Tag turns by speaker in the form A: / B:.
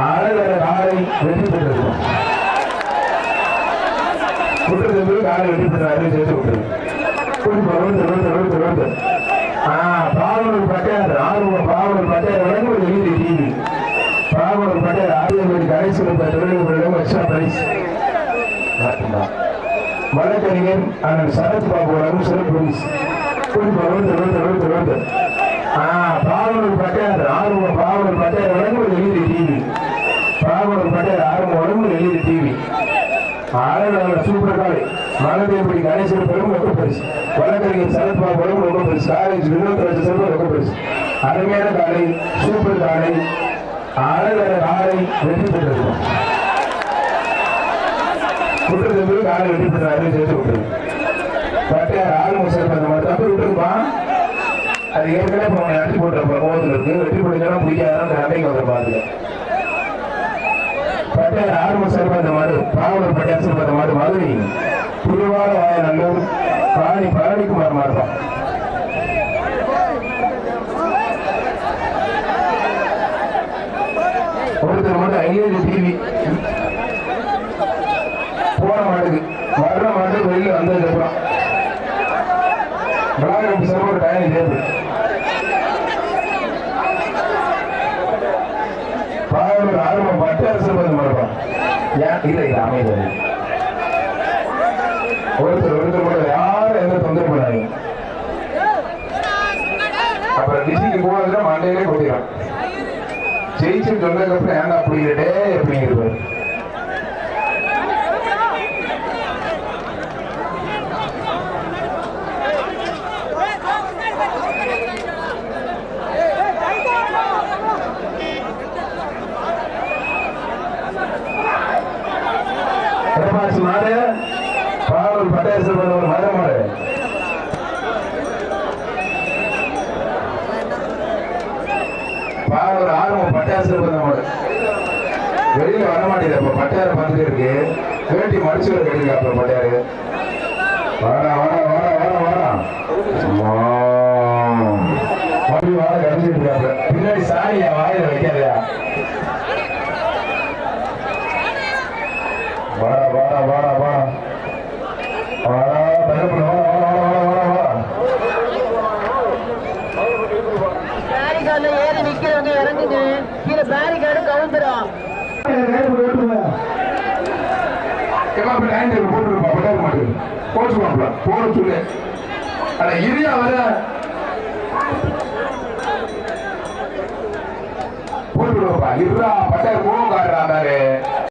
A: அழகர காலை வெற்றி பெற்றது. குற்றத்திற்கு காலை வெற்றி பெற்றாரு சேர்த்து விட்டது. தொடர்ந்து தொடர்ந்து தொடர்ந்து தொடர்ந்து பட்டையார் ஆர்வம் பாவலூர் பட்டையார் வழங்கும் ஒரு டிவி பாவலூர் பட்டையார் ஆரியவர்கள் கடைசி தொழில்நுட்பம் எக்ஸ்ட்ரா பிரைஸ் வழக்கறிஞர் அண்ணன் சரத் பாபு வழங்கும் சிறப்பு பரிசு. தொடர்ந்து தொடர்ந்து தொடர்ந்து தொடர்ந்து பாவலூர் பட்டையார் ஆர்வம் பாவலூர் பட்டையார் வழங்கும் ஒரு எழுதி டிவி பாவலூர் பட்டையார் ஆர்வம் வழங்கும் ஒரு எழுதி டிவி ஆனந்த சூப்பர் காலை மகதேவடி கணேசன் பெரும் ரொம்ப பெருசு. வழக்கறிஞர் சரத்பாபு பெரும் ரொம்ப பெருசு. காலேஜ் வினோத் ராஜ செல்வம் ரொம்ப பெருசு. அருமையான காலை சூப்பர் காலை ஆனந்த காலை வெற்றி பெற்றது. குற்றத்திற்கு காலை வெற்றி பெற்றாரு சேர்த்து விட்டது. பட்டையார் ஆளுநர் சேர்ப்பு அந்த மாதிரி தப்பு விட்டுருப்பான் அது ஏற்கனவே இப்போ அவனை அடிச்சு போட்டுருப்பா. கோவத்தில் இருக்கு வெற்றி பிடிச்சாலும் பிடிக்காதான் சண்டைக்கு வந்து பாருங்க பட்டையார் சேர்ப்பு அந்த மாதிரி பாவலர் பட்டாசு சிறந்த மாடு மாதிரி. புதுவாக வாயநல்லூர் பழனி பழனிக்குமார் மாறுபான் ஒருத்தர் மட்டும் ஐநூறு டிவி. போன மாட்டுக்கு வர்ற மாட்டு வெளியில் வந்ததுக்கு அப்புறம் விளாட சிறப்பு டைம் தேர்வு இல்லை இல்லை அமைதி ஒருத்தர் ஒருத்தர் கூட யாரும் எந்த தொந்தரவு பண்ணாங்க அப்புறம் டிசிக்கு போனதுல மண்டையிலே கொட்டிடும் ஜெயிச்சு சொன்னதுக்கு அப்புறம் ஏன்டா அப்படிங்கிறடே அப்படிங்கிறது மாடு பாலூர் பட்டேசு ஒரு மத மாடு பாவல் ஆர்வம் பட்டாசு இருந்த மாடு வெளியில வர மாட்டேங்குது அப்ப பட்டையார பார்த்துட்டு இருக்கு. வேட்டி மடிச்சு வர கேட்டிருக்கா அப்ப பட்டையாரு. வாடா வாடா வாடா வாடா வாடா. அம்மா. மறுபடி வாழ கடிச்சிட்டு இருக்காப்ல பின்னாடி சாணி என் வாயில வைக்காதயா. வாடா வாடா வாடா வாடா. வாடா தகப்பன வாடா வாடா வாடா வாடா வாடா
B: பேரிகார்டுல ஏறி நிக்கிறவங்க இறங்குங்க. கீழே பேரிகார்டு கவுந்துரும்
A: ஏமா அப்ப லைன் டேபிள் போட்டுருப்பா பட்டாரு மாட்டு போச்சுவாப்ல போட சொல்லு. அட இரியா வர. போட்டுடுவாப்பா இருடா பட்டாரு போ